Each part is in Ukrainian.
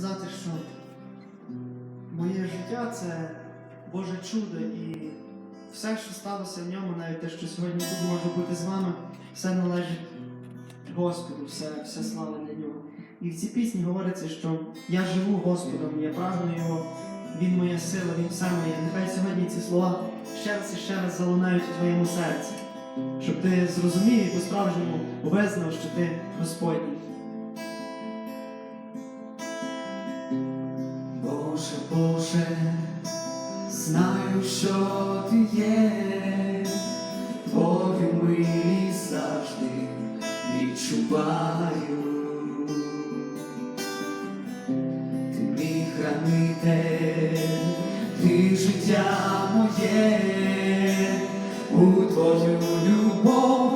сказати, що моє життя це Боже чудо і все, що сталося в ньому, навіть те, що сьогодні тут може бути з вами, все належить Господу, все, вся слава для нього. І в цій пісні говориться, що я живу Господом, я прагну його, Він моя сила, Він все моє. Нехай сьогодні ці слова ще раз і ще раз залунають у твоєму серці, щоб ти зрозумів і по-справжньому визнав, що ти Господній. Боже, Боже, знаю, що ти є, Твою милість завжди відчуваю. Ти мій хранитель, ти життя моє, у твою любов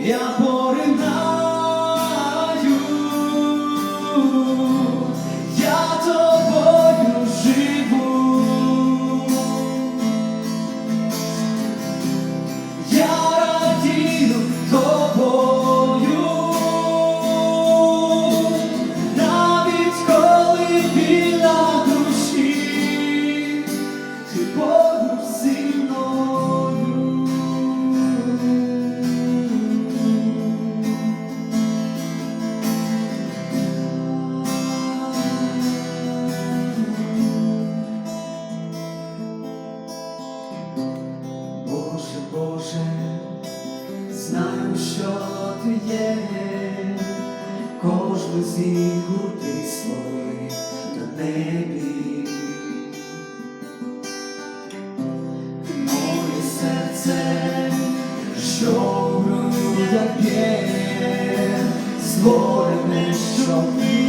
я є, кожну зігу ти свої на небі. Моє серце, що в грудях є, створене, що вірити